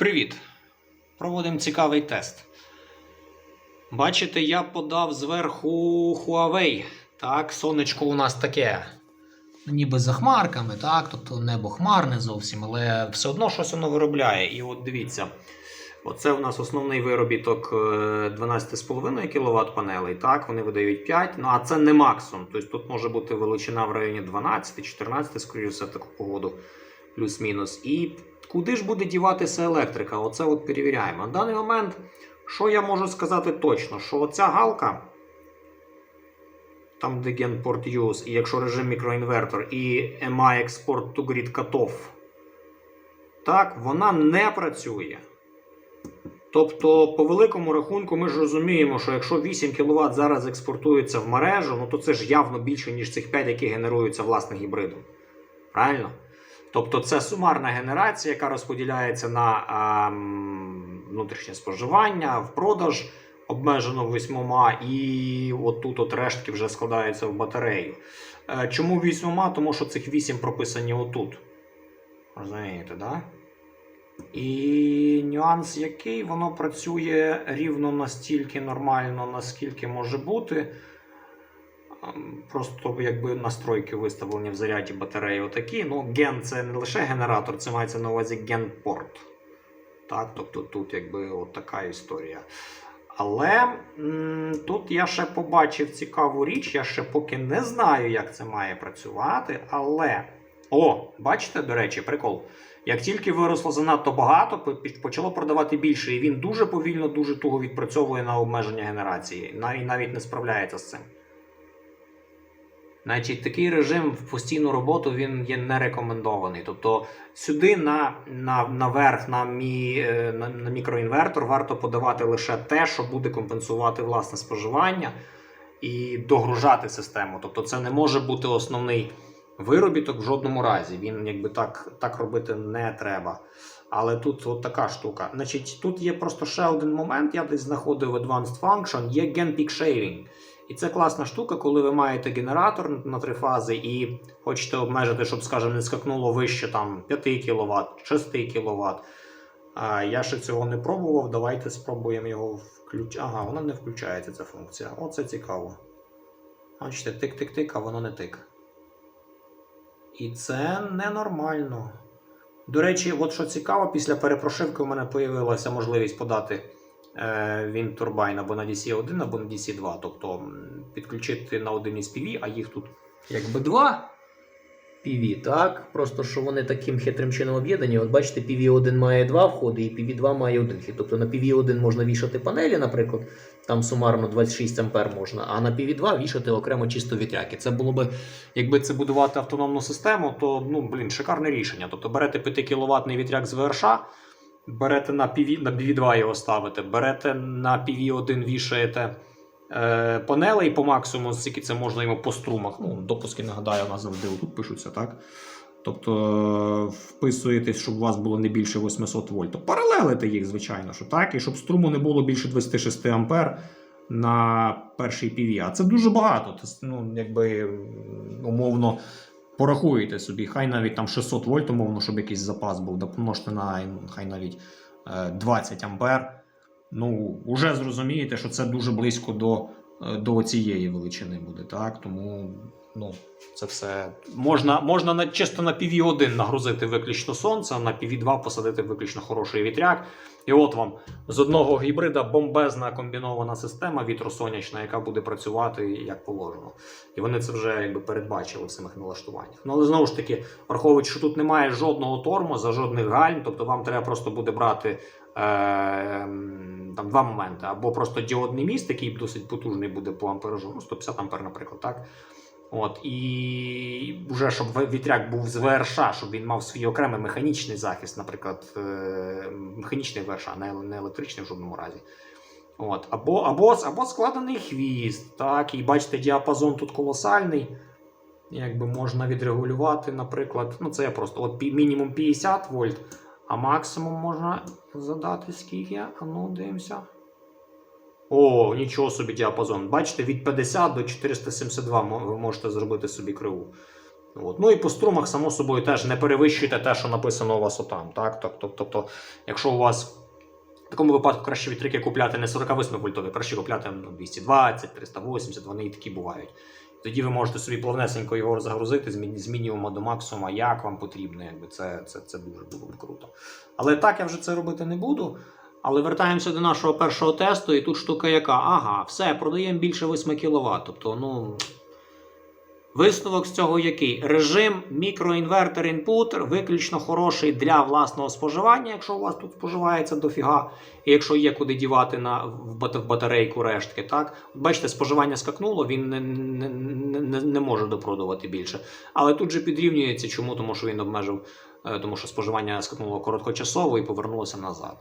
Привіт! Проводимо цікавий тест. Бачите, я подав зверху Huawei. Так, сонечко у нас таке. Ніби за хмарками, так, тобто небо хмарне зовсім, але все одно щось воно виробляє. І от дивіться, оце у нас основний виробіток е, 12,5 кВт панелей. Так, вони видають 5, ну а це не максимум. Тобто тут може бути величина в районі 12-14, скоріше все, в таку погоду, плюс-мінус. І куди ж буде діватися електрика? Оце от перевіряємо. На даний момент, що я можу сказати точно, що оця галка, там де Gen Port Use, і якщо режим мікроінвертор, і MI Export to Grid Cutoff, так, вона не працює. Тобто, по великому рахунку, ми ж розуміємо, що якщо 8 кВт зараз експортується в мережу, ну то це ж явно більше, ніж цих 5, які генеруються власне гібридом. Правильно? Тобто це сумарна генерація, яка розподіляється на ем, внутрішнє споживання, в продаж обмежено вісьмома, і отут от рештки вже складаються в батарею. Е, чому вісьмома? Тому що цих вісім прописані отут. Розумієте, да? І нюанс який, воно працює рівно настільки нормально, наскільки може бути. Просто якби настройки виставлені в заряді батареї отакі. Ну, ген це не лише генератор, це мається на увазі генпорт. Так, тобто тут якби от така історія. Але м, тут я ще побачив цікаву річ, я ще поки не знаю, як це має працювати. Але. О, бачите, до речі, прикол. Як тільки виросло занадто багато, почало продавати більше, і він дуже повільно, дуже туго відпрацьовує на обмеження генерації. Навіть навіть не справляється з цим. Значить, такий режим в постійну роботу він є не рекомендований. Тобто сюди на, на, наверх на, мі, е, на, на мікроінвертор варто подавати лише те, що буде компенсувати власне споживання і догружати систему. Тобто це не може бути основний виробіток в жодному разі. Він якби так, так робити не треба. Але тут от така штука. Значить, тут є просто ще один момент. Я десь знаходив Advanced Function, є Gen Peak Sharing. І це класна штука, коли ви маєте генератор на три фази і хочете обмежити, щоб, скажімо, не скакнуло вище там 5 кВт, 6 кВт. А, я ще цього не пробував. Давайте спробуємо його включити. Ага, вона не включається ця функція. Оце цікаво. Бачите, тик-тик-тик, а воно не тик. І це ненормально. До речі, от що цікаво, після перепрошивки у мене з'явилася можливість подати він турбайн або на DC1, або на DC2. Тобто підключити на один із PV, а їх тут якби два PV, так? Просто що вони таким хитрим чином об'єднані. От бачите, PV1 має два входи, і PV2 має один вхід. Тобто на PV1 можна вішати панелі, наприклад, там сумарно 26 ампер можна, а на PV2 вішати окремо чисто вітряки. Це було би, якби це будувати автономну систему, то ну, блін, шикарне рішення. Тобто берете 5 кВт вітряк з ВРШ, берете на PV, на PV2 його ставите, берете на PV1 вішаєте е, панелей по максимуму, скільки це можна йому по струмах. Ну, допуски, нагадаю, у нас завжди тут пишуться, так? Тобто е, вписуєтесь, щоб у вас було не більше 800 вольт. Паралелите їх, звичайно, що так, і щоб струму не було більше 26 ампер на перший PV. А це дуже багато. Це, ну, якби умовно порахуєте собі, хай навіть там 600 вольт, умовно, щоб якийсь запас був, допоможте на хай навіть е, 20 ампер. Ну, вже зрозумієте, що це дуже близько до, е, до цієї величини буде. Так? Тому ну, це все можна, можна на, чисто на PV1 нагрузити виключно сонце, на PV2 посадити виключно хороший вітряк. І от вам з одного гібрида бомбезна комбінована система вітросонячна, яка буде працювати як положено. І вони це вже якби передбачили в самих налаштуваннях. Ну але знову ж таки, враховуючи, що тут немає жодного тормоза, жодних гальм, тобто вам треба просто буде брати е, там два моменти: або просто діодний міст, який досить потужний буде по амперажу, ну 150 ампер, наприклад, так. От, і вже щоб вітряк був з ВРШ, щоб він мав свій окремий механічний захист, наприклад, е, механічний ВРШ, не, не електричний в жодному разі. От, або, або, або складений хвіст, так, і бачите, діапазон тут колосальний. Якби можна відрегулювати, наприклад, ну це я просто от мінімум 50 вольт, а максимум можна задати скільки. А ну, дивимося. О, нічого собі діапазон. Бачите, від 50 до 472 ви можете зробити собі криву. От. Ну і по струмах, само собою, теж не перевищуйте те, що написано у вас отам. Так? Тобто, тобто, якщо у вас в такому випадку краще вітрики купляти не 48 вольтові, краще купляти ну, 220, 380, вони і такі бувають. Тоді ви можете собі плавнесенько його загрузити з мінімума до максимума, як вам потрібно. Якби це, це, це дуже було б круто. Але так я вже це робити не буду. Але вертаємося до нашого першого тесту, і тут штука яка? Ага, все, продаємо більше 8 кВт. Тобто, ну. Висновок з цього який? Режим мікроінвертор інпут виключно хороший для власного споживання, якщо у вас тут споживається дофіга, і якщо є куди дівати на, в, батарейку рештки. Так? Бачите, споживання скакнуло, він не, не, не, не може допродувати більше. Але тут же підрівнюється. Чому? Тому що він обмежив, е, тому що споживання скакнуло короткочасово і повернулося назад.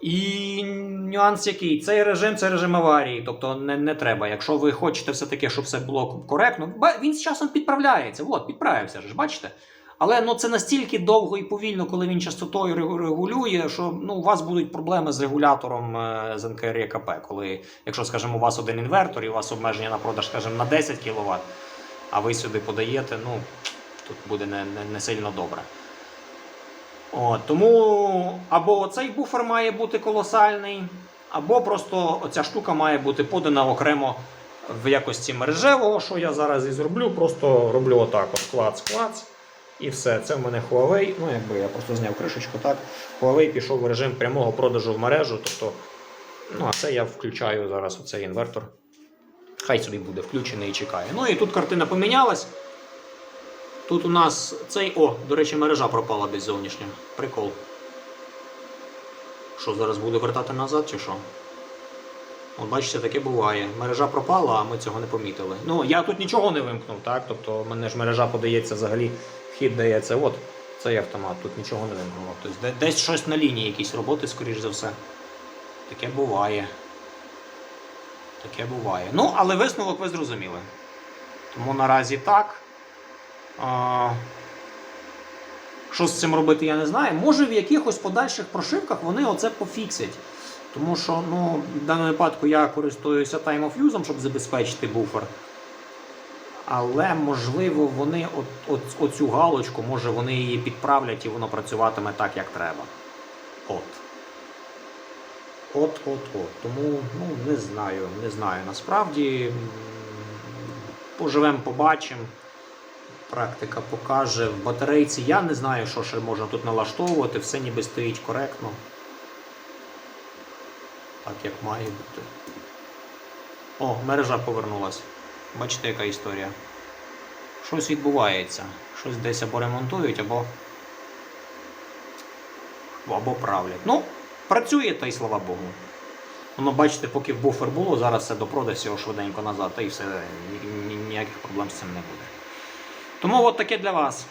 І нюанс який? Цей режим це режим аварії, тобто не, не треба. Якщо ви хочете все-таки, щоб все було коректно, він з часом підправляється. От, підправився ж, бачите? Але ну, це настільки довго і повільно, коли він частотою регулює, що ну, у вас будуть проблеми з регулятором е, з НКРЄКП. Коли, якщо, скажімо, у вас один інвертор і у вас обмеження на продаж, скажімо, на 10 кВт, а ви сюди подаєте, ну, тут буде не, не, не сильно добре. О, тому або цей буфер має бути колосальний, або просто оця штука має бути подана окремо в якості мережевого, що я зараз і зроблю. Просто роблю отак: от клац-клац. І все. Це в мене Huawei. Ну, якби я просто зняв кришечку, так. Huawei пішов в режим прямого продажу в мережу. Тобто, ну, а це я включаю зараз оцей інвертор. Хай собі буде включений і чекає. Ну і тут картина помінялась. Тут у нас цей. О, до речі, мережа пропала десь зовнішня. Прикол. Що зараз буде вертати назад чи що? От бачите, таке буває. Мережа пропала, а ми цього не помітили. Ну, я тут нічого не вимкнув, так? Тобто, мене ж мережа подається взагалі, вхід дається. От, цей автомат, тут нічого не вимкнув. Тобто, десь щось на лінії, якісь роботи, скоріш за все. Таке буває. Таке буває. Ну, але висновок ви зрозуміли. Тому наразі так. А, що з цим робити, я не знаю. Може в якихось подальших прошивках вони оце пофіксять. Тому що ну, в даному випадку я користуюся Time of Use, щоб забезпечити буфер. Але можливо вони от, от, оцю галочку, може вони її підправлять і воно працюватиме так, як треба. От. От, от, от. Тому ну, не знаю, не знаю. Насправді поживемо, побачимо. Практика покаже в батарейці. Я не знаю, що ще можна тут налаштовувати, все ніби стоїть коректно. Так, як має бути. О, мережа повернулась. Бачите, яка історія. Щось відбувається. Щось десь або ремонтують, або. або правлять. Ну, працює, та й слава Богу. Воно, бачите, поки буфер було, зараз все допродасть його швиденько назад, та і все, ні- ні- ніяких проблем з цим не буде. Тому от таке для вас.